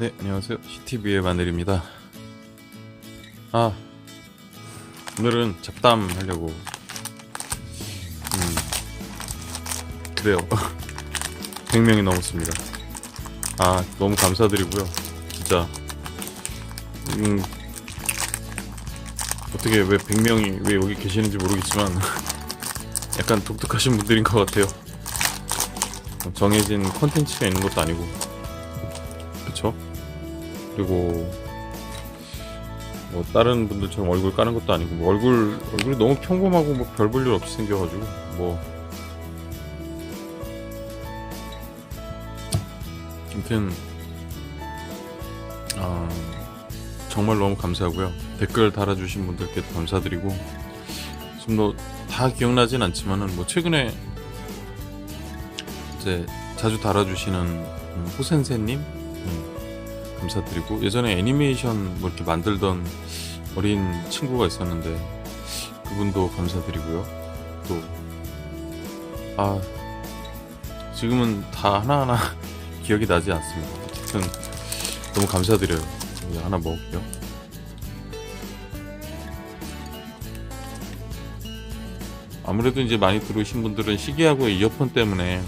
네, 안녕하세요. CTV의 마늘입니다. 아, 오늘은 잡담 하려고. 음, 그래요. 100명이 넘었습니다. 아, 너무 감사드리고요. 진짜. 음, 어떻게 왜 100명이 왜 여기 계시는지 모르겠지만, 약간 독특하신 분들인 것 같아요. 정해진 컨텐츠가 있는 것도 아니고. 그리고 뭐 다른 분들처럼 얼굴 까는 것도 아니고 뭐 얼굴 얼굴이 너무 평범하고 뭐 별 볼 일 없이 생겨가지고 뭐. 아무튼 아 정말 너무 감사하고요. 댓글 달아주신 분들께도 감사드리고 지금 뭐다 기억나진 않지만은 뭐 최근에 이제 자주 달아주시는 음, 호센세님 음, 감사드리고 예전에 애니메이션 뭐 이렇게 만들던 어린 친구가 있었는데 그분도 감사드리고요. 또 아 지금은 다 하나하나 기억이 나지 않습니다. 어쨌든 너무 감사드려요. 하나 먹을게요. 아무래도 이제 많이 들어오신 분들은 시계하고 이어폰 때문에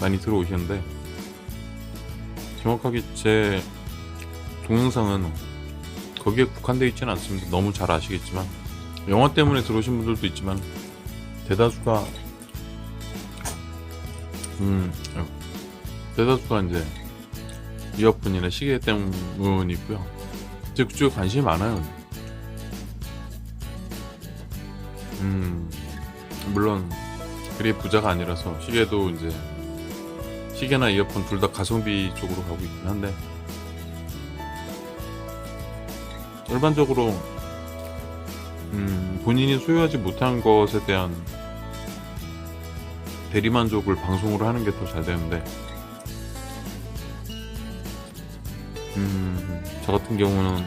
많이 들어오셨는데 정확하게 제 동영상은 거기에 국한되어 있지는 않습니다. 너무 잘 아시겠지만 영화 때문에 들어오신 분들도 있지만 대다수가 음 어, 대다수가 이제 이어폰이나 시계 때문이고요. 제 그쪽에 관심이 많아요. 음 물론 그리 부자가 아니라서 시계도 이제 시계나 이어폰 둘 다 가성비 쪽으로 가고 있긴 한데. 일반적으로 음, 본인이 소유하지 못한 것에 대한 대리만족을 방송으로 하는 게 더 잘 되는데. 음, 저 같은 경우는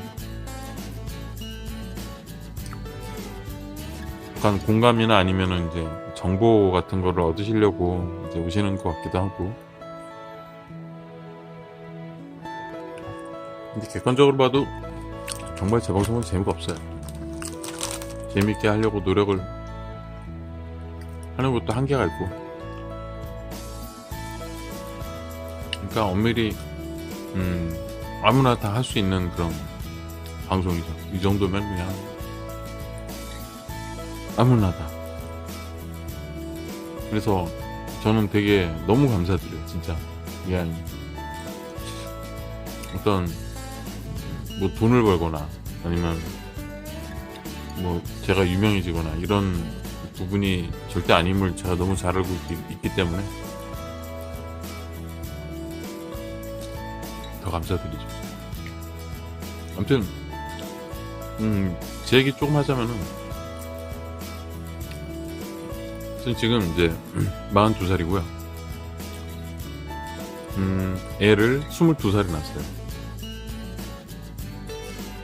약간 공감이나 아니면은 이제 정보 같은 거를 얻으시려고 이제 오시는 것 같기도 하고 근데 객관적으로 봐도 정말 제 방송은 재미가 없어요. 재밌게 하려고 노력을 하는 것도 한계가 있고. 그러니까 엄밀히 음, 아무나 다 할 수 있는 그런 방송이죠. 이 정도면 그냥 아무나 다. 그래서 저는 되게 너무 감사드려요, 진짜. 이게 어떤 뭐 돈을 벌거나 아니면 뭐 제가 유명해지거나 이런 부분이 절대 아님을 제가 너무 잘 알고 있기, 있기 때문에 더 감사드리죠. 아무튼 음, 제 얘기 조금 하자면은 저는 지금 이제 42살이고요. 음, 애를 22살이 낳았어요.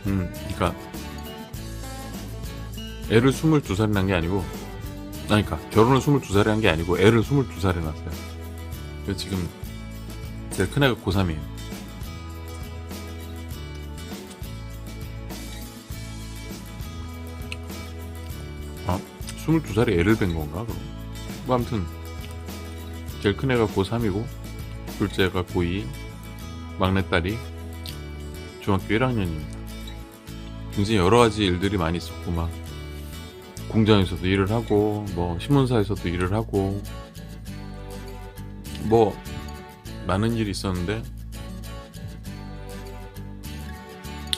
음, 그니까, 애를 22살에 낳은 게 아니고, 아니, 그니까, 결혼을 22살에 한 게 아니고, 애를 22살에 낳았어요. 그래서 지금, 제일 큰애가 고3이에요. 아, 22살에 애를 뵌 건가, 그럼? 뭐, 아무튼, 제일 큰애가 고3이고, 둘째가 고2, 막내딸이 중학교 1학년입니다. 굉장히 여러 가지 일들이 많이 있었고 막 공장에서도 일을 하고 뭐 신문사에서도 일을 하고 뭐 많은 일이 있었는데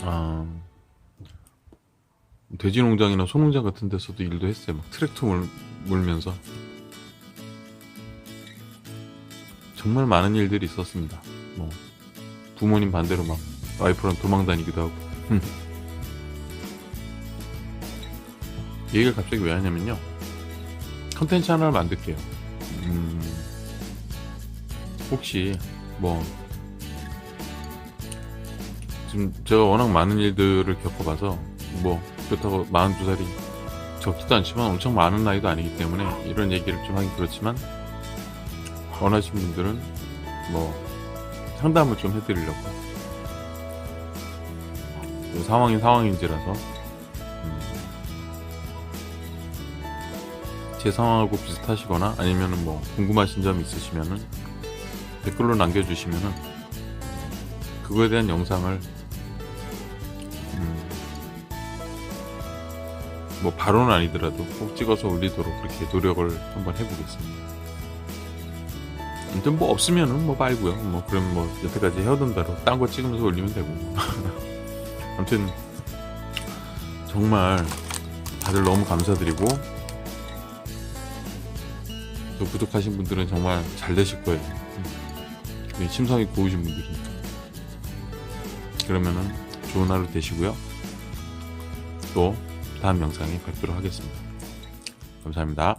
아 돼지 농장이나 소 농장 같은 데서도 일도 했어요. 막 트랙터 물, 물면서 정말 많은 일들이 있었습니다. 뭐 부모님 반대로 막 와이프랑 도망 다니기도 하고. 얘기를 갑자기 왜 하냐면요. 컨텐츠 하나를 만들게요. 음, 혹시 뭐 지금 제가 워낙 많은 일들을 겪어봐서 뭐 그렇다고 42살이 적지도 않지만 엄청 많은 나이도 아니기 때문에 이런 얘기를 좀 하긴 그렇지만 원하시는 분들은 뭐 상담을 좀 해드리려고 그 상황이 상황인지라서 제 상황하고 비슷하시거나 아니면은 뭐 궁금하신 점 있으시면은 댓글로 남겨주시면은 그거에 대한 영상을 음, 뭐 바로는 아니더라도 꼭 찍어서 올리도록 그렇게 노력을 한번 해보겠습니다. 아무튼 뭐 없으면은 뭐 말고요. 뭐 그럼 뭐 여태까지 해오던 대로 딴 거 찍으면서 올리면 되고. 아무튼 정말 다들 너무 감사드리고 또 구독하신 분들은 정말 잘 되실 거예요. 음. 심성이 고우신 분들이니까. 그러면은 좋은 하루 되시고요. 또 다음 영상에 뵙도록 하겠습니다. 감사합니다.